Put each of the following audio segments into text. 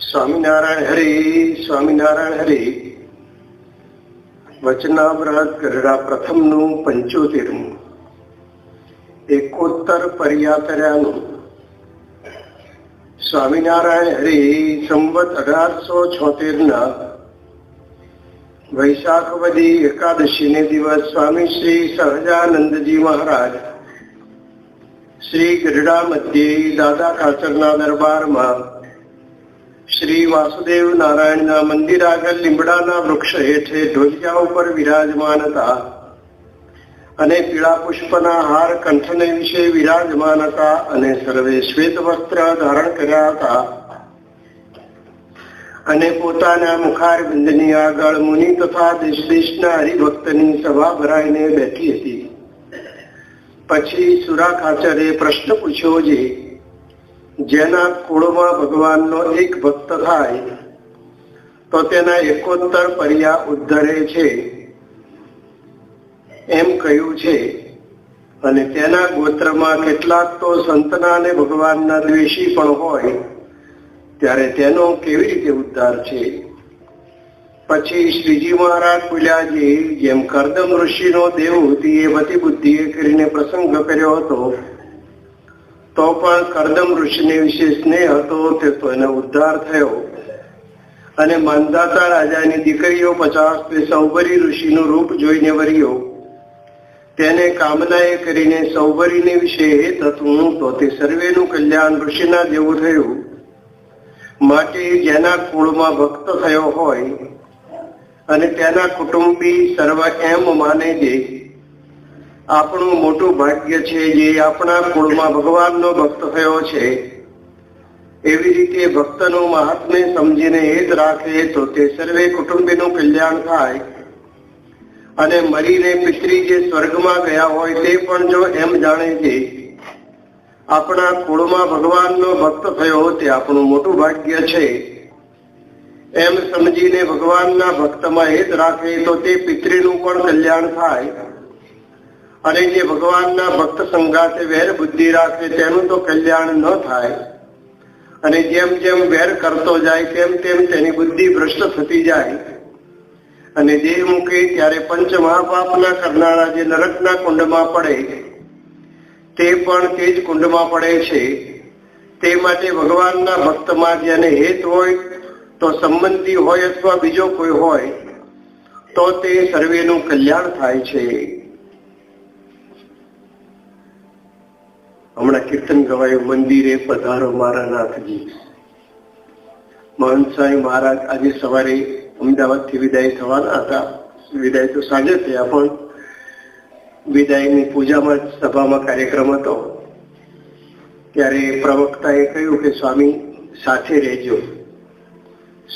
સ્વામિનારાયણ હરે સ્વામિનારાયણ હરે. વચનાવ્રત ગરડા પ્રથમનું પંચોતેરમું. એકોત્તર પર્યાતર્યાનું. સ્વામિનારાયણ હરે, સંવત અઢારસો છોતેર ના વૈશાખ વધી એકાદશી ને દિવસ સ્વામી શ્રી સહજાનંદજી મહારાજ શ્રી ગઢડા મધ્યે દાદા ખાચરના દરબારમાં શ્રી વાસુદેવ નારાયણના મંદિર આગળ લીમડાના વૃક્ષ હેઠે ઢોલિયા ઉપર વિરાજમાન હતા અને પીળા પુષ્પના હાર કંઠને વિશે વિરાજમાન હતા અને સર્વે શ્વેત વસ્ત્ર ધારણ કર્યા હતા. અને પોતાના મુખારબિંદની આગળ મુનિ તથા દેશ દેશના હરિભક્તની સભા ભરાઈને બેઠી હતી. પછી સુરા ખાચરે પ્રશ્ન પૂછ્યો છે જેના કુળમાં ભગવાનનો એક ભક્ત થાય, તો તેના એકોતર પર્યા ઉદ્ધરે છે. એમ કહ્યું છે. અને તેના ગોત્રમાં કેટલાક તો સંતના અને ભગવાનના દ્વેષી પણ હોય, ત્યારે તેનો કેવી રીતે ઉદ્ધાર છે? પછી શ્રીજી મહારાજ બોલ્યા જેમ કરદમ ઋષિનો દેવહૂતિ એ મતિ બુદ્ધિએ કરીને પ્રસંગ કર્યો હતો. તો પણ કરદમ ઋષિને વિશે સ્નેહ હતો તે તો એનો ઉદ્ધાર થયો. અને માંધાતા રાજાની દીકરીઓ પચાસ તે સૌભરી ઋષિનું રૂપ જોઈને વર્યો. તેને કામનાએ કરીને સૌભરીને વિશે હેત હતું તો તે સર્વેનું કલ્યાણ ઋષિના જેવું થયું. માટે જેના કુળમાં ભક્ત થયો હોય અને તેના કુટુંબી સર્વ એમ માને છે આપણું મોટું ભાગ્ય છે જે આપણા કુળમાં ભગવાનનો ભક્ત થયો છે. એવી રીતે ભક્તનું મહાત્મ્ય સમજીને હેત રાખે તો તે સર્વે કુટુંબીનું કલ્યાણ થાય. અને મરીને પિતરી જે સ્વર્ગમાં ગયા હોય તે પણ જો એમ જાણે છે આપણા કુળમાં ભગવાનનો ભક્ત થયો તે આપણું મોટું ભાગ્ય છે. એમ સમજીને ભગવાનના ભક્તમાં હેત રાખે તો તે પિતરીનું પણ કલ્યાણ થાય. અને જે ભગવાનના ભક્ત સંઘાતે વેર બુદ્ધિ રાખે તેનું તો કલ્યાણ ન થાય. અને જેમ જેમ વેર કરતો જાય, તેમ તેમ તેની બુદ્ધિ ભ્રષ્ટ થતી જાય. અને દેહ મૂકે ત્યારે પંચ મહાપાપના કરનારા જે નરકના કુંડમાં પડે, તે પણ તે જ કુંડમાં પડે છે. તે માટે ભગવાનના ભક્તમાં જેને હેત હોય, તો સંબંધી હોય અથવા બીજો કોઈ હોય, તો તે સર્વેનું કલ્યાણ થાય છે. કીર્તન ગવાયું, મંદિરે પધારો મારા નાથજી. મહંત સ્વામી મહારાજ આજે સવારે અમદાવાદથી વિદાય થવાના હતા. વિદાય તો સાંજે થયા, પણ વિદાયની પૂજામાં સભામાં કાર્યક્રમ હતો. ત્યારે પ્રવક્તાએ કહ્યું કે, સ્વામી, સાથે રહેજો.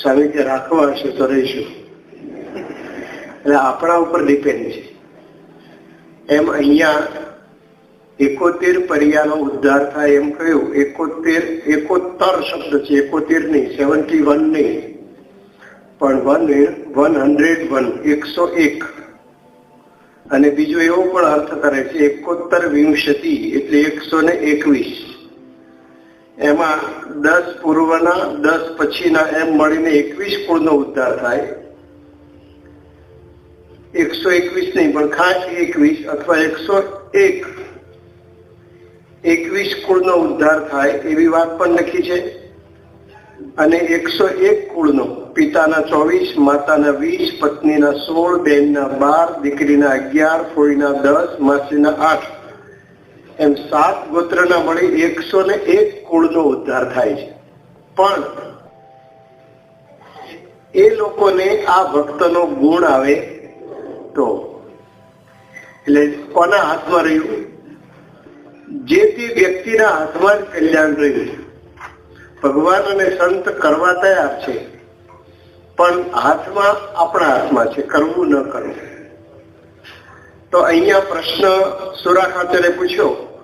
સ્વામી જે રાખવા હશે તો રહીશું. એટલે આપણા ઉપર ડિપેન્ડ છે. એમ અહીંયા એકોતેર પર્યાનો ઉદ્ધાર થાય એમ કહ્યું. એકોતેર, એકોતર શબ્દ છે. એકોતેર નહીં સેવન્ટી વન નહીં. પણ વન વન હંડ્રેડ વન એકસો એક. અને બીજો એવો પણ અર્થ કરે છે, એકોતર વિંશતિ, એટલે એકસો ને એકવીસ. એમાં દસ પૂર્વના, દસ પછીના એમ મળીને એકવીસ કુળનો ઉદ્ધાર થાય. એકસો એકવીસ નહીં, પણ ખાસ એકવીસ અથવા એકસો એક. એકવીસ કુળનો ઉદ્ધાર થાય એવી વાત પણ લખી છે. અને એકસો એક કુળનો, પિતાના ચોવીસ, માતાના વીસ, પત્નીના સોળ બેનના બાર, દીકરીના અગિયાર ફોઈના દસ, માસીના આઠ. એમ સાત ગોત્રના મળી એકસો ને એક કુળનો ઉદ્ધાર થાય છે. પણ એ લોકોને આ ભક્તનો ગુણ આવે તો, એટલે કોના હાથમાં રહ્યું? જે તે વ્યક્તિના હાથમાં કલ્યાણ રહ્યું ભગવાન અને સંત કરવા તૈયાર છે. પણ હાથમાં આપણા હાથમાં છે, કરવું ન કરવું. તો અહીંયા પ્રશ્ન સુરા ખાતરે પૂછ્યો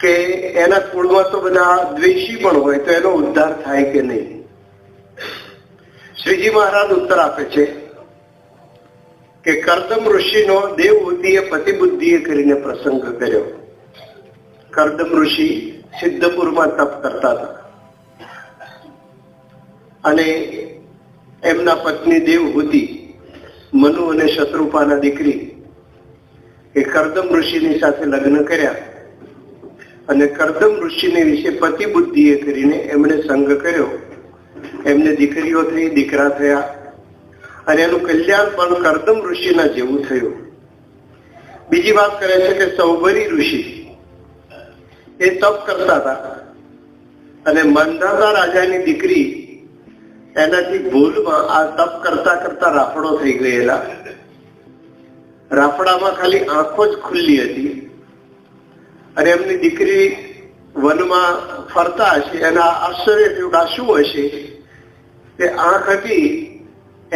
કે એના કુળમાં તો બધા દ્વેષી પણ હોય તો એનો ઉદ્ધાર થાય કે નહીં? શ્રીજી મહારાજ ઉત્તર આપે છે. કે કરદમ ઋષિનો દેવહૂતિએ પતિબુદ્ધિએ કરીને પ્રસંગ કર્યો. કરદમ ઋષિ સિદ્ધપુરમાં તપ કરતા હતા. અને એમના પત્ની દેવહૂતિ મનુ અને શત્રુપાના દીકરી, એ કરદમ ઋષિની સાથે લગ્ન કર્યા. અને કરદમ ઋષિને વિશે પતિ બુદ્ધિએ કરીને એમણે સંગ કર્યો. એમને દીકરીઓ થઈ, દીકરા થયા. અને એનું કલ્યાણ પણ કરદમ ઋષિના જેવું થયું. બીજી વાત કરે છે કે સૌભરી ઋષિ, એ તપ કરતા હતા. અને મંદાતા રાજાની દીકરી એનાથી ભૂલમાં આ તપ કરતા કરતા રાફડો થઈ ગયેલા. રાફડામાં ખાલી આંખો જ ખુલ્લી હતી. અને એમની દીકરી વનમાં ફરતા હશે અને આશ્ચર્ય થયું કે શું હશે? તે આંખ હતી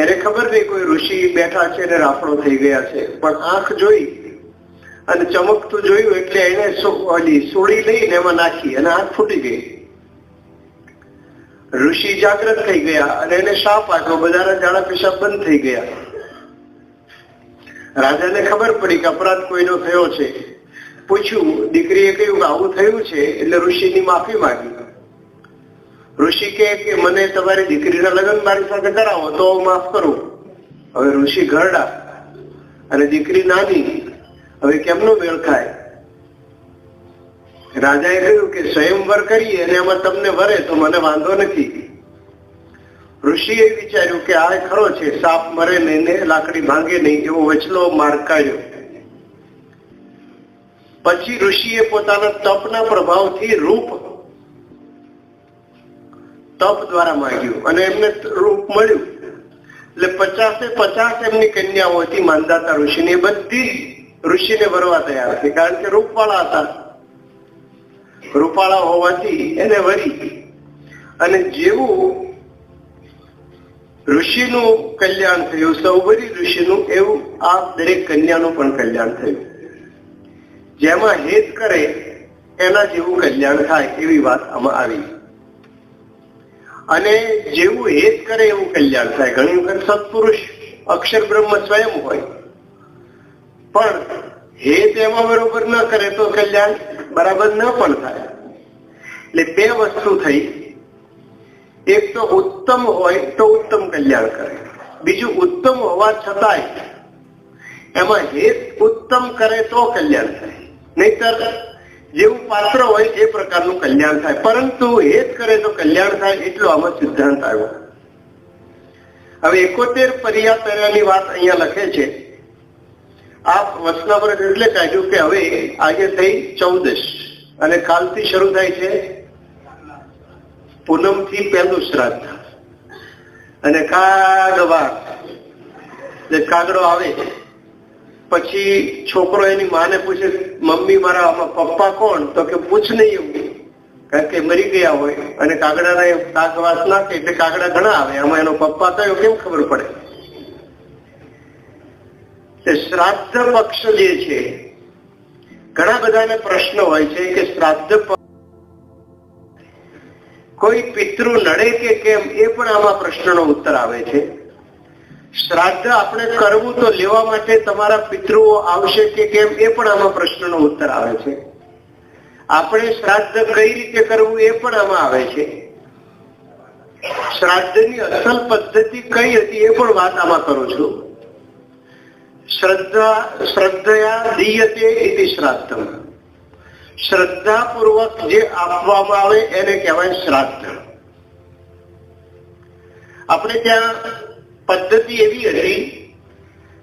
એને ખબર નહીં કોઈ ઋષિ બેઠા છે ને રાફડો થઈ ગયા છે. પણ આંખ જોઈ અને ચમકતું જોયું એટલે એને સોડી લઈને એમાં નાખી અને આંખ ફૂટી ગઈ. ઋષિ જાગ્રત થઈ ગયા અને એને શાપ આપ્યો. બધાના ઝાડા પેશાબ બંધ થઈ ગયા. રાજાને ખબર પડી કે અપરાધ કોઈનો થયો છે. પૂછ્યું, દીકરીએ કહ્યું કે આવું થયું છે એટલે ઋષિની માફી માંગી. ઋષિ કે મને તમારી દીકરીના લગ્ન મારી સાથે કરાવો તો માફ કરું. હવે ઋષિ ઘરડા અને દીકરી નાની, હવે કેમનો મેળ ખાય? રાજાએ કહ્યું કે સ્વયંવર કરીએ અને એમાં તમને વરે તો મને વાંધો નથી. ઋષિએ વિચાર્યું કે આ ખરો છે, સાપ મરે નહીં ને લાકડી ભાંગે નહીં એવો વચલો માર્ગ કાઢ્યો પછી ઋષિએ પોતાના તપના પ્રભાવથી રૂપ તપ દ્વારા માંગ્યું અને એમને રૂપ મળ્યું. એટલે પચાસે પચાસ એમની કન્યાઓ હતી માંદાતા ઋષિની બધી ઋષિને વરવા તૈયાર હતી. કારણ કે રૂપવાળા હતા. રૂપાળા હોવાથી એને વરી. અને જેવું ઋષિનું કલ્યાણ થયું સૌભરી ઋષિનું, એવું આ દરેક કન્યાનું પણ કલ્યાણ થયું. જેમાં હેત કરે, એના જેવું કલ્યાણ થાય એવી વાત આમાં આવી. અને જેવું હેત કરે એવું કલ્યાણ થાય. ઘણી વખત સત્પુરુષ અક્ષર બ્રહ્મ સ્વયં હોય. પણ હેત એમાં બરોબર ન કરે તો કલ્યાણ બરાબર ન પણ થાય. એટલે બે વસ્તુ થઈ. એક તો ઉત્તમ હોય તો ઉત્તમ કલ્યાણ કરે. બીજું ઉત્તમ હોવા છતાંય એમાં હેત ઉત્તમ કરે તો કલ્યાણ થાય. નહીતર જેવું પાત્ર હોય એ પ્રકારનું કલ્યાણ થાય. પરંતુ હેત કરે તો કલ્યાણ થાય એટલો આમાં સિદ્ધાંત આવ્યો. હવે એકોતેર પર્યાતરાની વાત અહીંયા લખે છે. આ વચનાવ્રત એટલે કાઢ્યું કે હવે આજે થઈ ચૌદશ. અને કાલથી શરૂ થાય છે પૂનમથી પહેલું શ્રાદ્ધ. અને કાગવા કાગડો આવે પછી છોકરો એની માને પૂછે, મમ્મી, મારા પપ્પા કોણ? તો કે, પૂછ નહીં એવું. કારણ કે મરી ગયા હોય અને કાગડાના કાગવાસ નાખે એટલે કાગડા ઘણા આવે. આમાં એનો પપ્પા થયો, કેમ ખબર પડે? શ્રાદ્ધ પક્ષ જે છે, ઘણા બધાને પ્રશ્ન હોય છે કે શ્રાદ્ધ કોઈ પિતૃ નડે કે કેમ, એ પણ આમાં પ્રશ્નનો ઉત્તર આવે છે. શ્રાદ્ધ આપણે કરવું તો લેવા માટે તમારા પિતૃઓ આવશે કે કેમ એ પણ આમાં પ્રશ્નનો ઉત્તર આવે છે. આપણે શ્રાદ્ધ કઈ રીતે કરવું એ પણ આમાં આવે છે. શ્રાદ્ધની અસલ પદ્ધતિ કઈ હતી એ પણ વાત આમાં કરું છું. શ્રદ્ધા, શ્રદ્ધયા દીયતે ઇતિ શ્રદ્ધાપૂર્વક જે આપવામાં આવે એને કહેવાય શ્રાદ્ધ. આપણે ત્યાં પદ્ધતિ એવી હતી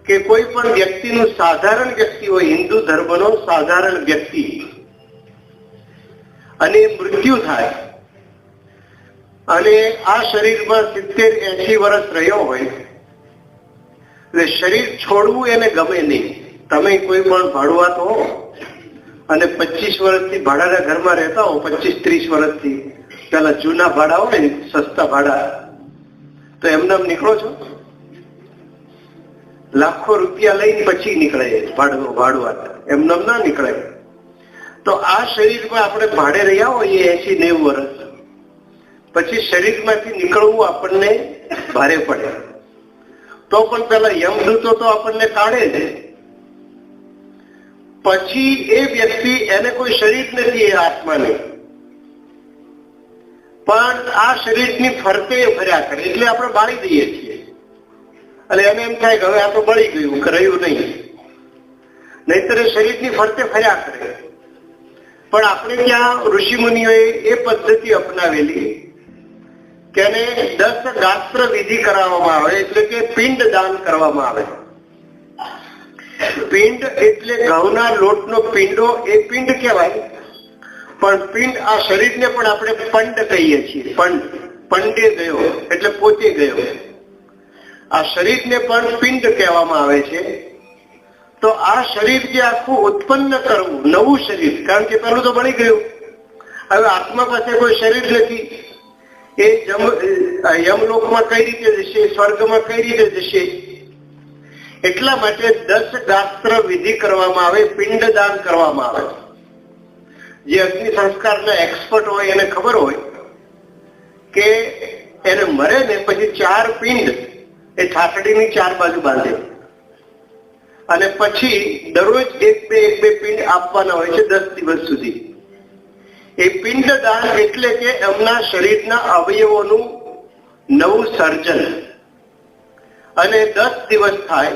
કે કોઈ પણ વ્યક્તિનું સાધારણ વ્યક્તિ હોય, હિન્દુ ધર્મનો સાધારણ વ્યક્તિ, અને મૃત્યુ થાય, અને આ શરીરમાં સિત્તેર એસી વર્ષ રહ્યો હોય, એટલે શરીર છોડવું એને ગમે નહીં. તમે કોઈ પણ ભાડુઆત હો, અને પચીસ વર્ષથી ભાડાના ઘરમાં રહેતા હો, પચીસ ત્રીસ વર્ષથી. પેલા જૂના ભાડા હોય ને, સસ્તા ભાડા. તો એમને નીકળો છો? લાખો રૂપિયા લઈને પછી નીકળે ભાડું ભાડુઆત એમને ના નીકળે. તો આ શરીરમાં આપણે ભાડે રહ્યા હોઈએ એસી નેવું વર્ષ. પછી શરીરમાંથી નીકળવું આપણને ભારે પડે. તો પણ પેલા યમદૂતો તો આપણને કાઢે છે પછી એ વ્યક્તિ એને કોઈ શરીર નથી, એ આત્માને. પણ આ શરીરની ફરતે ભર્યા કરે, એટલે આપણે બાળી દઈએ છીએ. અને એને એમ થાય કે હવે આ તો બળી ગયું કે રહ્યું નહીં. નહીતર શરીરની ફરતે ફર્યા કરે. પણ આપણે ત્યાં ઋષિ મુનિઓએ એ પદ્ધતિ અપનાવેલી કે એને દસ ગાત્ર વિધિ કરાવવામાં આવે, એટલે કે પિંડ દાન કરવામાં આવે. પિંડ એટલે ઘઉંના લોટનો પિંડો, એ પિંડ કહેવાય. પણ પિંડ આ શરીરને પણ આપણે પંડ કહીએ છીએ. પંડ, પંડે ગયો, એટલે પોતે ગયો. આ શરીરને પણ પિંડ કહેવામાં આવે છે. તો આ શરીર જે આખું ઉત્પન્ન કરવું, નવું શરીર, કારણ કે પેલું તો બની ગયું. હવે આત્મા પાસે કોઈ શરીર નથી. એ યમલોકમાં કઈ રીતે જશે, સ્વર્ગમાં કઈ રીતે જશે? એટલા માટે દસ ગાસ્ત્ર વિધિ કરવામાં આવે, પિંડદાન કરવામાં આવે. જે અગ્નિ સંસ્કારના એક્સપર્ટ હોય, એને ખબર હોય કે એને મરે ને પછી ચાર પિંડ એ ઠાસડીની ચાર બાજુ બાંધે. અને પછી દરરોજ એક બે એક બે પિંડ આપવાના હોય છે દસ દિવસ સુધી. એ પિંડ દાન એટલે કે એમના શરીરના અવયવોનું નવું સર્જન. અને દસ દિવસ થાય,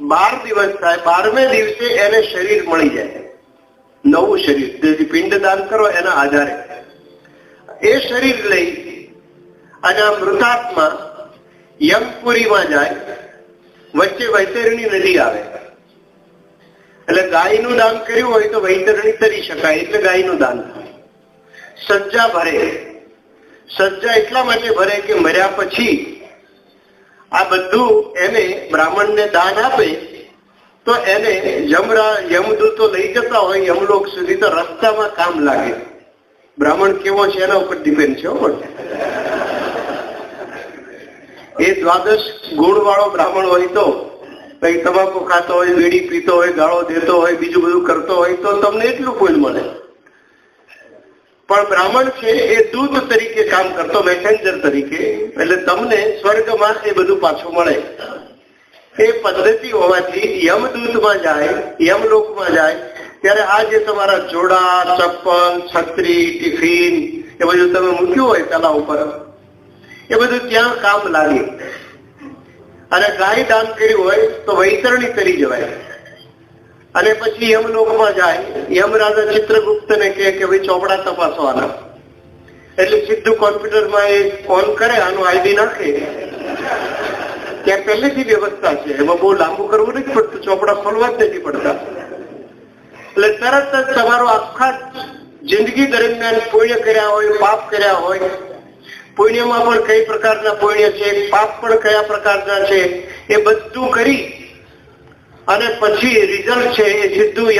બાર દિવસ થાય, બારમે દિવસે એને શરીર મળી જાય. નવું શરીર. પિંડ દાન કરો એના આધારે. એ શરીર લઈ અને મૃતાત્મા યમપુરીમાં જાય, વચ્ચે વૈતરણી નદી આવે. એટલે ગાયનું દાન કર્યું હોય તો વૈતરણી તરી શકાય, એટલે ગાયનું દાન થાય. સજ્જા ભરે. સજ્જા એટલા માટે ભરે કે મર્યા પછી આ બધું એને બ્રાહ્મણને દાન આપે, તો એને યમરા, યમદૂતો લઈ જતા હોય, યમલોક સુધી તો રસ્તામાં કામ લાગે. બ્રાહ્મણ કેવો છે, એના ઉપર ડિપેન્ડ છે. એ દ્વાદશ ગુણ વાળો બ્રાહ્મણ હોય તો કઈ તમાકુ ખાતો હોય વીડી પીતો હોય, ગાળો દેતો હોય, બીજું બધું કરતો હોય તો તમને એટલું કોઈ મળે. પણ બ્રાહ્મણ છે એ દૂત તરીકે કામ કરતો મેસેન્જર તરીકે, એટલે તમને સ્વર્ગમાં એ બધું પાછું મળે. એ પદ્ધતિ હોવાથી યમદૂતમાં જાય યમલોકમાં જાય, ત્યારે આ જે તમારા જોડા, ચપ્પલ, છત્રી, ટિફિન, એ બધું તમે મૂક્યું હોય તલા ઉપર એ બધું ત્યાં કામ લાગે. અને ગાય દાન કર્યું હોય તો વૈતરણી કરી જવાય. અને પછી યમલોકમાં જાય. યમરાજા ચિત્રગુપ્ત ને કે ભાઈ ચોપડા તપાસવાના. એટલે સીધું કોમ્પ્યુટરમાં એ ઓન કરે, આનું આઈડી નાખે. ત્યાં પહેલેથી વ્યવસ્થા છે. એમાં બહુ લાંબુ કરવું નથી પડતું. ચોપડા ખોલવા જ નથી પડતા. એટલે તરત જ તમારો આખા જિંદગી દરમિયાન પુણ્ય કર્યા હોય, પાપ કર્યા હોય પુણ્યમાં પણ કઈ પ્રકારના પુણ્ય છે, પાપ પણ કયા પ્રકારના છે, એ બધું કરી અને પછી રિઝલ્ટ છે એ સીધું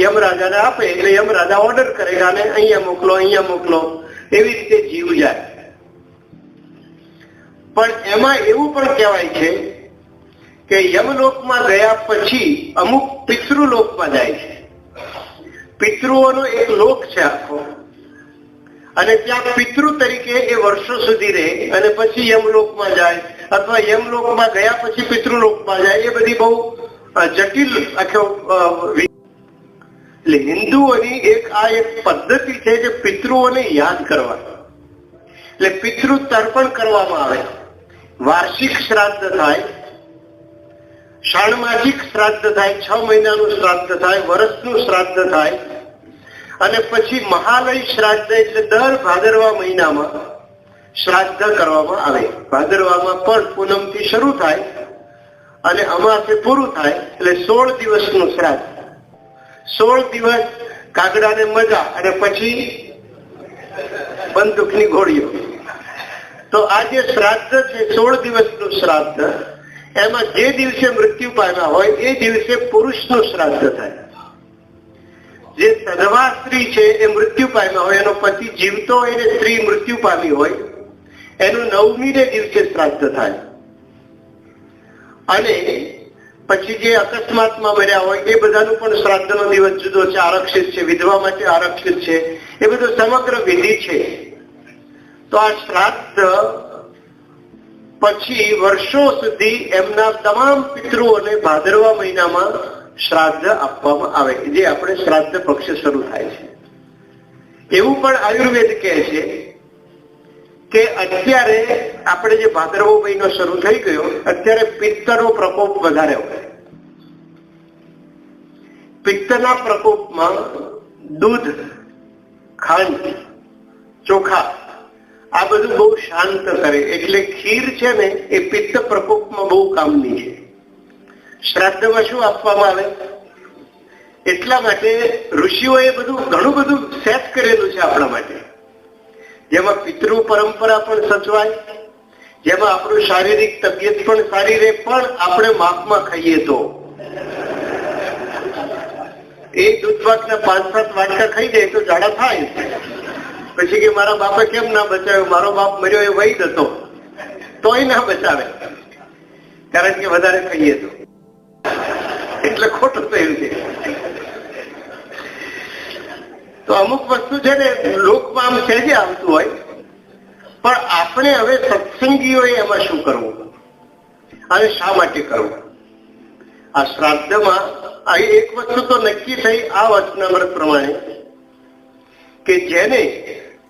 યમરાજાને આપે, એટલે યમરાજા ઓર્ડર કરે કે આને અહીંયા મોકલો અહીંયા મોકલો. એવી રીતે જીવ જાય. પણ એમાં એવું પણ કહેવાય છે કે યમલોકમાં ગયા પછી અમુક પિતૃલોકમાં જાય છે. પિતૃઓનો એક લોક છે આખો. અને ત્યાં પિતૃ તરીકે એ વર્ષો સુધી રહે અને પછી યમલોકમાં જાય અથવા યમલોકમાં ગયા પછી પિતૃલોકમાં જાય, એ બધી બહુ જટિલ એટલે હિન્દુઓની એક, આ એક પદ્ધતિ છે જે પિતૃઓને યાદ કરવા. એટલે પિતૃ તર્પણ કરવામાં આવે. વાર્ષિક શ્રાદ્ધ થાય, ષાણમાસિક શ્રાદ્ધ થાય, છ મહિનાનું શ્રાદ્ધ થાય, વર્ષનું શ્રાદ્ધ થાય અને પછી મહાલય શ્રાદ્ધ એટલે દર ભાદરવા મહિનામાં શ્રાદ્ધ કરવામાં આવે. ભાદરવામાં પણ પૂનમથી શરૂ થાય અને અમાસે પૂરું થાય એટલે સોળ દિવસનું શ્રાદ્ધ. સોળ દિવસ કાગડાને મજા અને પછી બંદૂકની ગોળીઓ. તો આ જે શ્રાદ્ધ છે, સોળ દિવસનું શ્રાદ્ધ, એમાં જે દિવસે મૃત્યુ પામ્યા હોય, એ દિવસે પુરુષનું શ્રાદ્ધ થાય. જે સધવા સ્ત્રી છે એ મૃત્યુ પામ્યા હોય, એનો પતિ જીવતો હોય ને સ્ત્રી મૃત્યુ પામી હોય, એનું નવમીને દિવસે શ્રાદ્ધ થાય. અને પછી જે અકસ્માતમાં મર્યા હોય, એ બધાનું પણ શ્રાદ્ધનો દિવસ જુદો છે. આરક્ષિત છે, વિધવા માટે આરક્ષિત છે. એ બધું સમગ્ર વિધિ છે. તો આ શ્રાદ્ધ પછી વર્ષો સુધી એમના તમામ પિતૃઓને ભાદરવા મહિનામાં શ્રાદ્ધ આપવામાં આવે જે આપણે શ્રાદ્ધ પક્ષે શરૂ થાય છે. એવું પણ આયુર્વેદ કહે છે કે અત્યારે આપણે જે ભાદરવો મહિનો શરૂ થઈ ગયો, અત્યારે પિત્તનો પ્રકોપ વધારે હોય. પિત્તના પ્રકોપમાં દૂધ, ખાંડ, ચોખા, આ બધું બહુ શાંત કરે. એટલે ખીર છે ને, એ પિત્ત પ્રકોપમાં બહુ કામની છે. શ્રાદ્ધમાં શું આપવામાં આવે? એટલા માટે ઋષિઓએ બધું, ઘણું બધું સેટ કરેલું છે આપણા માટે. જેમાં પિતૃ પરંપરા પણ સચવાય, જેમાં આપણું શારીરિક તબિયત પણ સારી રહે, પણ આપણે માપમાં ખાઈએ તો. એ દૂધ પાંચ સાત વાટકા ખાઈ જાય તો જાડા થાય. પછી કે મારા બાપે કેમ ના બચાવ્યો? મારો બાપ મર્યો એ વૈદ હતો. તોય ના બચાવે. કારણ કે વધારે ખાઈએ તો. એટલે ખોટું થયું છે તો અમુક વસ્તુ છે ને લોકમાં આમ સહેજે આવતું હોય, પણ આપણે હવે સત્સંગીઓએ એમાં શું કરવું? અને શા માટે કરવું? આ શ્રાદ્ધમાં આ એક વસ્તુ તો નક્કી થઈ આ વચનામૃત પ્રમાણે, કે જેને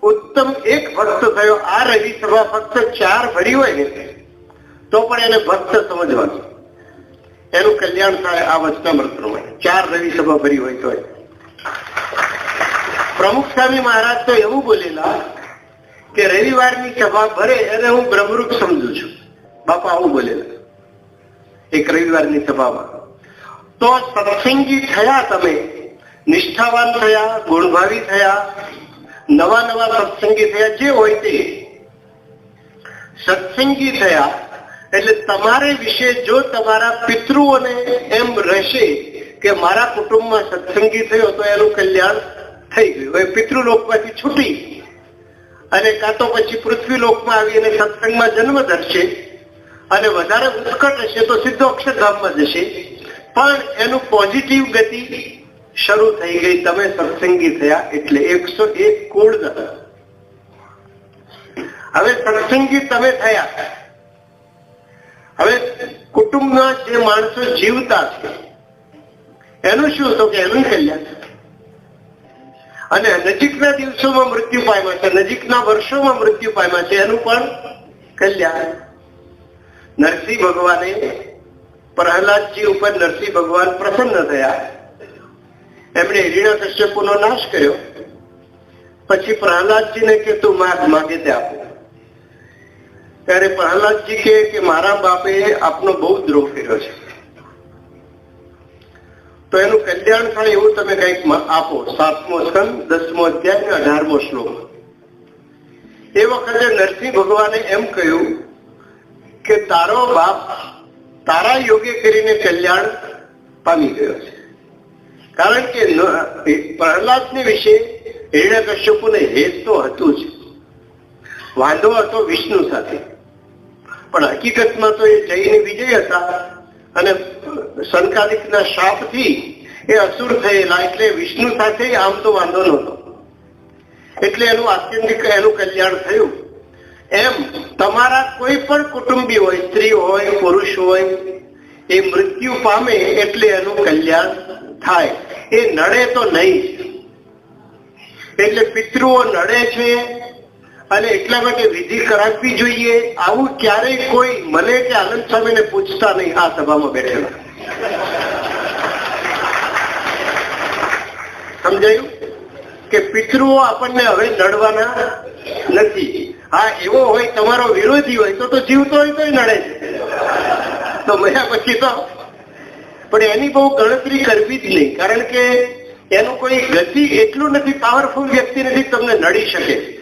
ઉત્તમ એક ભક્ત થયો, આ રવિ સભા ફક્ત ચાર ભરી હોય ને, તો પણ એને ભક્ત સમજવાનું. એનું કલ્યાણ થાય આ વચના મંત્રોમાં ચાર રવિ સભા હોય તો પ્રમુખ સ્વામી મહારાજ તો એવું બોલેલા કે રવિવારની સભા ભરે એને હું બ્રહ્મરૂપ સમજુ છું. બાપા આવું બોલેલા. એક રવિવારની સભામાં. તો સત્સંગી થયા તમે, નિષ્ઠાવાન થયા, ગુણભાવી થયા, નવા નવા સત્સંગી થયા, જે હોય તે. સત્સંગી થયા એટલે તમારે વિશે જો તમારા પિતૃઓને એમ રહેશે કે મારા કુટુંબમાં સત્સંગી થયો તો એનું કલ્યાણ થઈ ગયું. હવે પિતૃલોકમાંથી છૂટી અને કાં તો પછી પૃથ્વી લોકમાં આવી અને સત્સંગમાં જન્મ ધરશે અને વધારે ઉત્કટ હશે તો સીધો અક્ષરધામમાં જશે. પણ એનું પોઝિટિવ ગતિ શરૂ થઈ ગઈ. તમે સત્સંગી થયા એટલે એકસો એક કુળ હવે સત્સંગી તમે થયા. હવે કુટુંબના જે માણસો જીવતા છે, એનું શું તો કે એનું કલ્યાણ અને નજીકના દિવસોમાં મૃત્યુ પામ્યા છે, નજીકના વર્ષોમાં મૃત્યુ પામ્યા છે, એનું પણ કલ્યાણ નરસિંહ ભગવાને પ્રહલાદજી ઉપર નરસિંહ ભગવાન પ્રસન્ન થયા. એમણે હિરણા કશ્યપુ નાશ કર્યો. પછી પ્રહલાદજીને કે તું માર્ગ માગે તે આપો. ત્યારે પ્રહલાદજી કે મારા બાપે આપનો બહુ દ્રોહ કર્યો છે. તો એનું કલ્યાણ થાય એવું તમે કંઈક આપો. સાતમો સ્કંદ, દસમો અધ્યાય ને અઢારમો શ્લોક. એ વખતે નરસિંહ ભગવાને એમ કહ્યું કે તારો બાપ તારા યોગ્ય કરીને કલ્યાણ પામી ગયો છે. કારણ કે પ્રહલાદને વિશે હિરણ્યકશ્યપુને હેત તો હતું જ. વાંધો હતો વિષ્ણુ સાથે. પણ હકીકતમાં તો એ જઈને વિજય હતા અને સંકાલિકના શાપથી એ અસુર થયેલા એટલે વિષ્ણુ સાથે આમ તો વાંધો નહોતો. એટલે એનું આત્યંતિક એનું કલ્યાણ થયું. એમ તમારા કોઈ પણ કુટુંબી હોય, સ્ત્રી હોય, પુરુષ હોય, એ મૃત્યુ પામે એટલે એનું કલ્યાણ થાય. એ નડે તો નહીં. એટલે પિતૃઓ નડે છે અને એટલા માટે વિધિ કરાવવી જોઈએ. આવું ક્યારેય કોઈ મને કે આનંદ સ્વામીને પૂછતા નહીં આ સભામાં બેઠેલા. સમજાયું? કે પિતૃઓ આપણને હવે નડવાના નથી. હા, એવો હોય તમારો વિરોધી હોય તો તો જીવતો હોય તો નડે છે. તો મર્યા પછી તો? પણ એની બહુ ગણતરી કરવી જ નહીં. કારણ કે એનું કોઈ ગતિ એટલું નથી પાવરફુલ વ્યક્તિ નથી, તમને નડી શકે.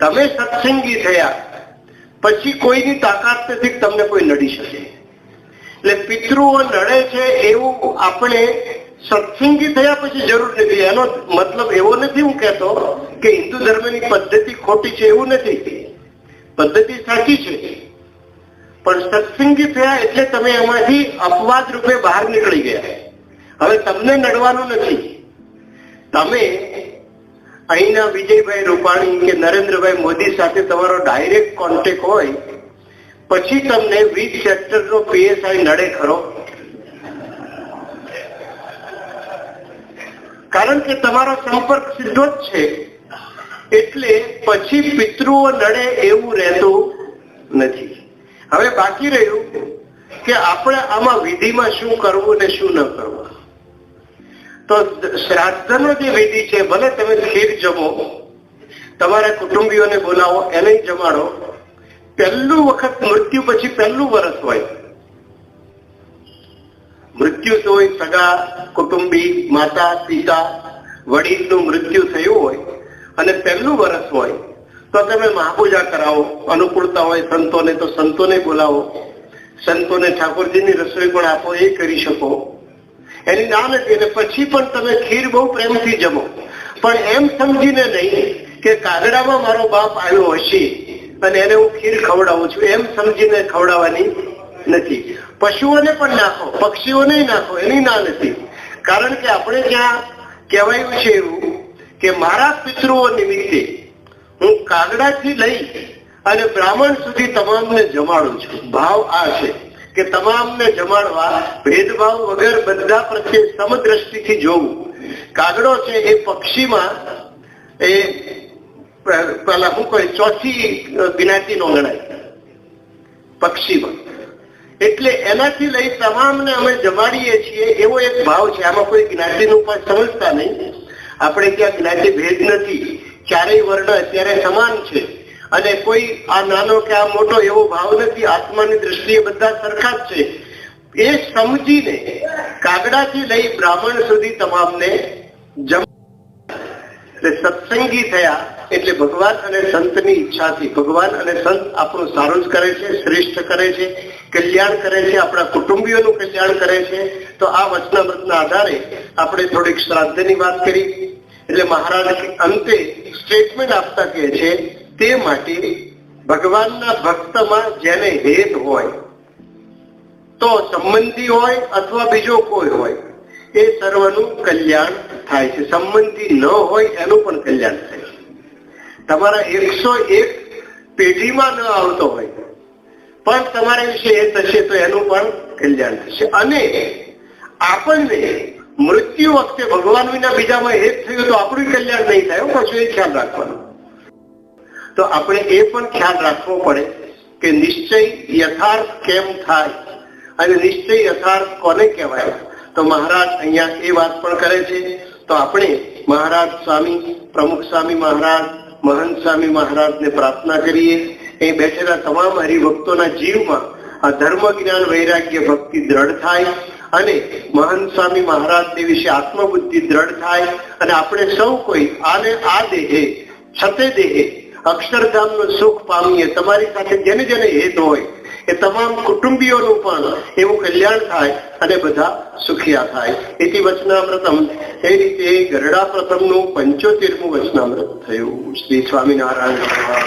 તમે સત્સંગી થયા, પછી કોઈની તાકાત નથી તમને કોઈ લડી શકે. એટલે પિતૃઓ લડે છે એવું આપણે સત્સંગી થયા પછી જરૂર નથી. એનો મતલબ એવો નથી હું કહેતો કે હિન્દુ ધર્મની પદ્ધતિ ખોટી છે એવું નથી. પદ્ધતિ સાચી છે. પણ સત્સંગી થયા એટલે તમે એમાંથી અપવાદ રૂપે બહાર નીકળી ગયા. હવે તમને નડવાનું નથી. તમે અહીંના વિજયભાઈ રૂપાણી કે નરેન્દ્રભાઈ મોદી સાથે તમારો ડાયરેક્ટ કોન્ટેક્ટ હોય, પછી તમને વીજ સેક્ટરનો પીએસઆઈ નડે ખરો. કારણ કે તમારો સંપર્ક સીધો જ છે. એટલે પછી પિતૃઓ નડે એવું રહેતું નથી. હવે બાકી રહ્યું કે આપણે આમાં વિધિમાં શું કરવું ને શું ન કરવું. તો શ્રાદ્ધનો જે વિધિ છે, ભલે તમે ખીર જમો, તમારા કુટુંબીઓને બોલાવો, એને જમાડો, પહેલું વખત મૃત્યુ પછી પહેલું વર્ષ હોય. મૃત્યુ હોય સગા, કુટુંબી, માતા, પિતા, વડીલનું મૃત્યુ થયું હોય અને પહેલું વર્ષ હોય, તો તમે મહાપૂજા કરાવો, અનુકૂળતા હોય સંતોને તો સંતોને બોલાવો. સંતોને ઠાકોરજીની રસોઈ પણ આપો, એ કરી શકો. એની નામ હતી અને પછી પણ તમે ખીર બહુ પ્રેમથી જમો. પણ એમ સમજીને નહીં કે કાગડામાં મારો બાપ આવ્યો હશે અને એને હું ખીર ખવડાવું છું, એમ સમજીને ખવડાવવાની નથી. પશુઓને પણ નાખો, પક્ષીઓને નાખો, એની ના નથી. કારણ કે આપણે જ્યાં કહેવાયું છે એવું કે મારા પિતૃઓ નિમિત્તે હું કાગડાથી લઈ અને બ્રાહ્મણ સુધી તમામને જમાડું છું. ભાવ આ છે. કે તમામને જમાડવા ભેદભાવ વગર બધા પ્રત્યે સમદ્રષ્ટિથી જોવું. કાગડો છે એ પક્ષીમાં એ પેલા શું કહે, ચોથી જ્ઞાતિનો ગણાય પક્ષીમાં. એટલે એનાથી લઈ તમામને અમે જમાડીએ છીએ એવો એક ભાવ છે. આમાં કોઈ જ્ઞાતિનું પણ સમજતા નહીં. આપણે ત્યાં જ્ઞાતિ ભેદ નથી. ચારેય વર્ણ અત્યારે સમાન છે. અને કોઈ આ નાનો કે આ મોટો એવો ભાવ નથી, આત્માની દ્રષ્ટિએ બધા સરખા જ છે. એ સમજીને કાગડાથી લઈ બ્રાહ્મણ સુધી તમામને સત્સંગી થયા એટલે ભગવાન અને સંતની ઈચ્છાથી, ભગવાન અને સંત આપણું સારું જ કરે છે, શ્રેષ્ઠ કરે છે, કલ્યાણ કરે છે, આપણા કુટુંબીઓનું કલ્યાણ કરે છે. તો આ વચનામૃતના આધારે આપણે થોડીક શ્રાદ્ધની વાત કરી. એટલે મહારાજ અંતે સ્ટેટમેન્ટ આપતા કહે છે તે માટે ભગવાનના ભક્તમાં જેને હેત હોય, તો સંબંધી હોય અથવા બીજો કોઈ હોય, એ સર્વનું કલ્યાણ થાય છે. સંબંધી ન હોય એનું પણ કલ્યાણ થાય છે. તમારા એકસો એક પેઢીમાં ન આવતો હોય, પણ તમારા વિશે એ થશે તો એનું પણ કલ્યાણ થશે. અને આપણને મૃત્યુ વખતે ભગવાન વિના બીજામાં હેત થયું તો આપણું કલ્યાણ નહીં થાય પાછું એ ખ્યાલ રાખવાનો. તો આપણે એ પણ ખ્યાલ રાખવો પડે કે નિશ્ચય યથાર્થ કેમ થાય અને નિશ્ચય યથાર્થ કોને કહેવાય? તો મહારાજ અહીંયા એ વાત પણ કરે છે. તો આપણે મહારાજ સ્વામી, પ્રમુખ સ્વામી મહારાજ, મહંત સ્વામી મહારાજને પ્રાર્થના કરીએ. એ બેઠેલા તમામ હરિભક્તોના જીવમાં આ ધર્મ જ્ઞાન વૈરાગ્ય ભક્તિ દ્રઢ થાય અને મહંત સ્વામી મહારાજની વિશે આત્મબુદ્ધિ દ્રઢ થાય અને આપણે સૌ કોઈ આને આ દેહે, છતે દેહે અક્ષરધામનું સુખ પામીએ, તમારી સાથે જેને જેને હેત હોય, એ તમામ કુટુંબીઓનું પણ એવું કલ્યાણ થાય અને બધા સુખિયા થાય. એથી વચનામૃતમ. એ રીતે ગરડા પ્રથમનું પંચોતેરમું વચનામૃત થયું. શ્રી સ્વામિનારાયણ